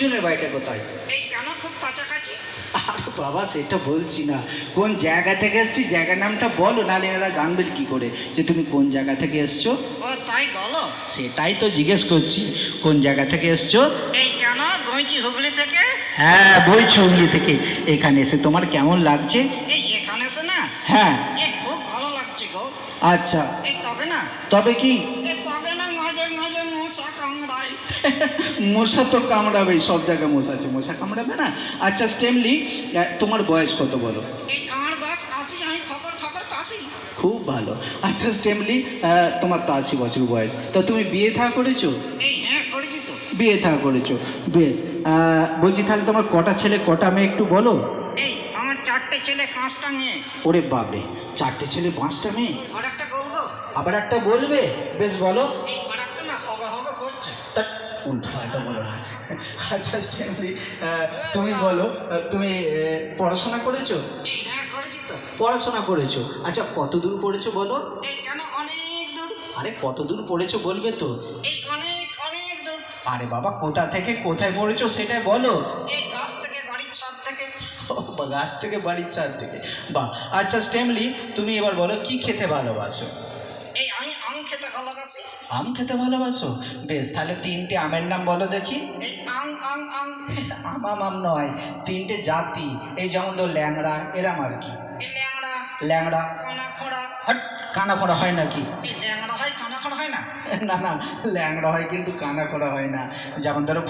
জনের বাড়িটা কোথায়? এই কেন খুব কাছাকাছি। আরে বাবা সেটা বলছি না। কোন জায়গা থেকে এসছি? জায়গার নামটা বলো নাহলে এরা জানবেন কি করে যে তুমি কোন জায়গা থেকে এসছো। ও তাই বলো? সেটাই তো জিজ্ঞেস করছি কোন জায়গা থেকে এসছো? এই কেন গইছি হুগলি থেকে? হ্যাঁ বলছি হুগলি থেকে। এখানে এসে তোমার কেমন লাগছে? এই এখানে এসে না? হ্যাঁ। এই খুব ভালো লাগছে গো। আচ্ছা। এই তবে না? তবে কি এই তবে না মাঝে মাঝে মশা তো কামড়াবেই সব জায়গায় মশা আছে। মশা কামড়াবে না? আচ্ছা স্টেমলি তোমার বয়স কত বলো? খুব ভালো। আচ্ছা স্টেমলি তোমার তো আশি বছর বয়স। তো তুমি বিয়ে থা করেছ? হ্যাঁ বিয়ে থা করেছ। বেশ বলছি তাহলে তোমার কটা ছেলে কটা মেয়ে একটু বলো? এই আমার চারটে ছেলে পাঁচটা মেয়ে। ওরে বাপরে চারটে ছেলে পাঁচটা মেয়ে? আবার একটা বলবে? বেশ বলো এই আর একটা না হগা বলো না। আচ্ছা স্টেমলি তুমি বলো তুমি পড়াশোনা করেছ? হ্যাঁ পড়াশোনা করেছ। আচ্ছা কত দূর পড়েছো বলো? কেন অনেক দূর? আরে কত দূর পড়েছো বলবে তো। অনেক অনেক দূর। আরে বাবা কোথা থেকে কোথায় পড়েছো সেটা বলো। এই গাছ থেকে গাড়ির ছাদ থেকে। বা গাছ থেকে বাড়ির ছাদ থেকে। বাহ আচ্ছা স্টেমলি তুমি এবার বলো কি খেতে ভালোবাসো? খেতে ভালোবাসি? আম খেতে ভালোবাসো? বেশ তাহলে তিনটে আমের নাম বলো দেখি। এই আম আম আম। আম আম আম নয় তিনটে জাতি। এই যেমন ধর ল্যাংড়া এরাম আর কি। ল্যাংড়া ল্যাংড়া। কানা খোড়া হাট কানা করা হয় নাকি? ল্যাংড়া হয় কানা খোড়া হয় না? না না ল্যাংড়া হয় কিন্তু কানা করা হয় না। যেমন ধরো